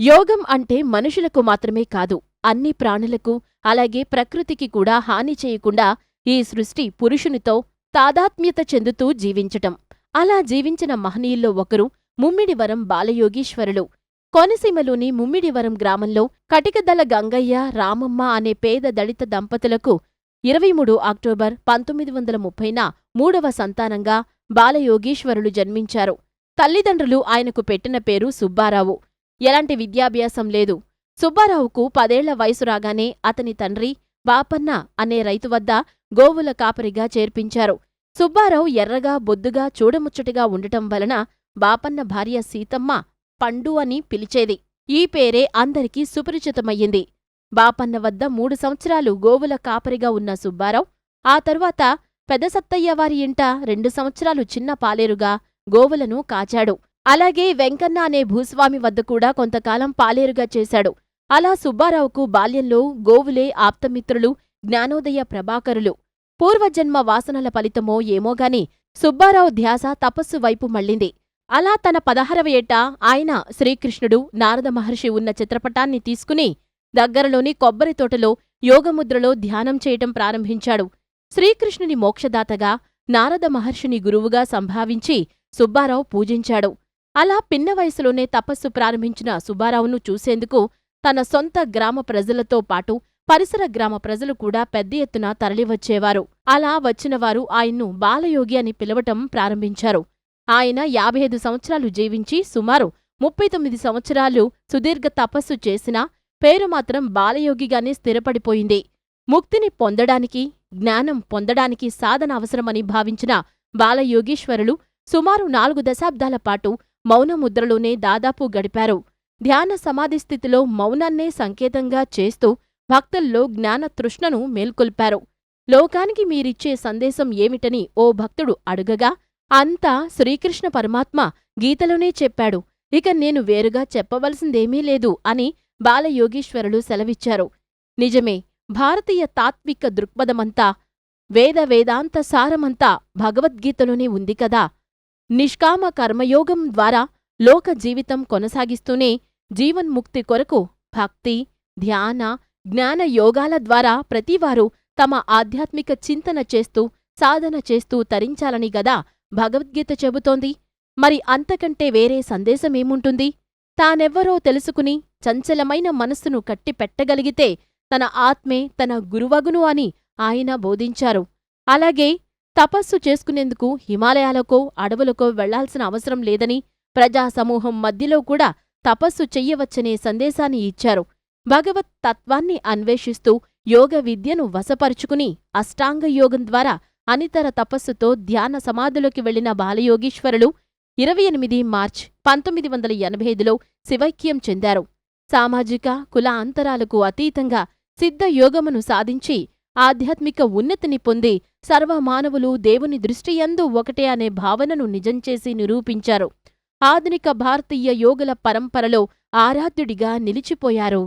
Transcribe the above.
యోగం అంటే మనుషులకు మాత్రమే కాదు అన్ని ప్రాణులకు అలాగే ప్రకృతికి కూడా హాని చేయకుండా ఈ సృష్టి పురుషునితో తాదాత్మ్యత చెందుతూ జీవించటం. అలా జీవించిన మహనీయుల్లో ఒకరు ముమ్మిడివరం బాలయోగీశ్వరులు. కోనసీమలోని ముమ్మిడివరం గ్రామంలో కటికదల గంగయ్య రామమ్మ అనే పేద దళిత దంపతులకు ఇరవై మూడు అక్టోబర్ పంతొమ్మిది వందల ముప్పైన మూడవ సంతానంగా బాలయోగీశ్వరులు జన్మించారు. తల్లిదండ్రులు ఆయనకు పెట్టిన పేరు సుబ్బారావు. ఎలాంటి విద్యాభ్యాసం లేదు. సుబ్బారావుకు పదేళ్ళ వయసు రాగానే అతని తండ్రి బాపన్న అనే రైతు వద్ద గోవుల కాపరిగా చేర్పించారు. సుబ్బారావు ఎర్రగా బొద్దుగా చూడముచ్చటిగా ఉండటం వలన బాపన్న భార్య సీతమ్మ పండు అని పిలిచేది. ఈ పేరే అందరికీ సుపరిచితమయ్యింది. బాపన్న వద్ద మూడు సంవత్సరాలు గోవుల కాపరిగా ఉన్న సుబ్బారావు ఆ తరువాత పెదసత్తయ్యవారి ఇంట రెండు సంవత్సరాలు చిన్న పాలేరుగా గోవులను కాచాడు. అలాగే వెంకన్న అనే భూస్వామి వద్ద కూడా కొంతకాలం పాలేరుగా చేశాడు. అలా సుబ్బారావుకు బాల్యంలో గోవులే ఆప్తమిత్రులు జ్ఞానోదయ ప్రభాకరులు. పూర్వజన్మ వాసనల ఫలితమో ఏమోగాని సుబ్బారావు ధ్యాస తపస్సు వైపు మళ్ళింది. అలా తన పదహారవ ఏట ఆయన శ్రీకృష్ణుడు నారద మహర్షి ఉన్న చిత్రపటాన్ని తీసుకుని దగ్గరలోని కొబ్బరి తోటలో యోగముద్రలో ధ్యానం చేయటం ప్రారంభించాడు. శ్రీకృష్ణుని మోక్షదాతగా నారద మహర్షిని గురువుగా సంభావించి సుబ్బారావు పూజించాడు. అలా పిన్న వయసులోనే తపస్సు ప్రారంభించిన సుబ్బారావును చూసేందుకు తన సొంత గ్రామ ప్రజలతో పాటు పరిసర గ్రామ ప్రజలు కూడా పెద్ద ఎత్తున తరలివచ్చేవారు. అలా వచ్చినవారు ఆయన్ను బాలయోగి అని పిలవటం ప్రారంభించారు. ఆయన యాభై ఐదు సంవత్సరాలు జీవించి సుమారు ముప్పై తొమ్మిది సంవత్సరాలు సుదీర్ఘ తపస్సు చేసినా పేరు మాత్రం బాలయోగిగానే స్థిరపడిపోయింది. ముక్తిని పొందడానికి జ్ఞానం పొందడానికి సాధన అవసరమని భావించిన బాలయోగీశ్వరులు సుమారు నాలుగు దశాబ్దాల పాటు మౌనముద్రలోనే దాదాపు గడిపారు. ధ్యాన సమాధి స్థితిలో మౌనాన్నే సంకేతంగా చేస్తూ భక్తుల్లో జ్ఞాన తృష్ణను మేల్కొల్పారు. లోకానికి మీరిచ్చే సందేశం ఏమిటని ఓ భక్తుడు అడుగగా అంతా శ్రీకృష్ణ పరమాత్మ గీతలోనే చెప్పాడు. ఇక నేను వేరుగా చెప్పవలసిందేమీ లేదు అని బాలయోగీశ్వరులు సెలవిచ్చారు. నిజమే భారతీయ తాత్విక దృక్పథమంతా వేద వేదాంత సారమంతా భగవద్గీతలోనే ఉంది కదా. నిష్కామ కర్మయోగం ద్వారా లోక జీవితం కొనసాగిస్తూనే జీవన్ముక్తి కొరకు భక్తి ధ్యాన జ్ఞాన యోగాల ద్వారా ప్రతివారు తమ ఆధ్యాత్మిక చింతన చేస్తూ సాధన చేస్తూ తరించాలని గదా భగవద్గీత చెబుతోంది. మరి అంతకంటే వేరే సందేశమేముంటుంది? తానెవ్వరో తెలుసుకుని చంచలమైన మనస్సును కట్టిపెట్టగలిగితే తన ఆత్మే తన గురువగును అని ఆయన బోధించారు. అలాగే తపస్సు చేసుకునేందుకు హిమాలయాలకో అడవులకో వెళ్ళాల్సిన అవసరం లేదని ప్రజాసమూహం మధ్యలో కూడా తపస్సు చెయ్యవచ్చనే సందేశాన్ని ఇచ్చారు. భగవత్ తత్వాన్ని అన్వేషిస్తూ యోగ విద్యను వశపరుచుకుని అష్టాంగ యోగం ద్వారా అనితర తపస్సుతో ధ్యాన సమాధులోకి వెళ్ళిన బాలయోగీశ్వరులు ఇరవై ఎనిమిది మార్చ్ పంతొమ్మిది వందల ఎనభై ఐదులో శివైక్యం చెందారు. సామాజిక కుల అంతరాలకు అతీతంగా సిద్ధ యోగమును సాధించి ఆధ్యాత్మిక ఉన్నతిని పొంది సర్వమానవులు దేవుని దృష్టియందు ఒకటే అనే భావనను నిజం చేసి నిరూపించారు. ఆధునిక భారతీయ యోగుల పరంపరలో ఆరాధ్యుడిగా నిలిచిపోయారు.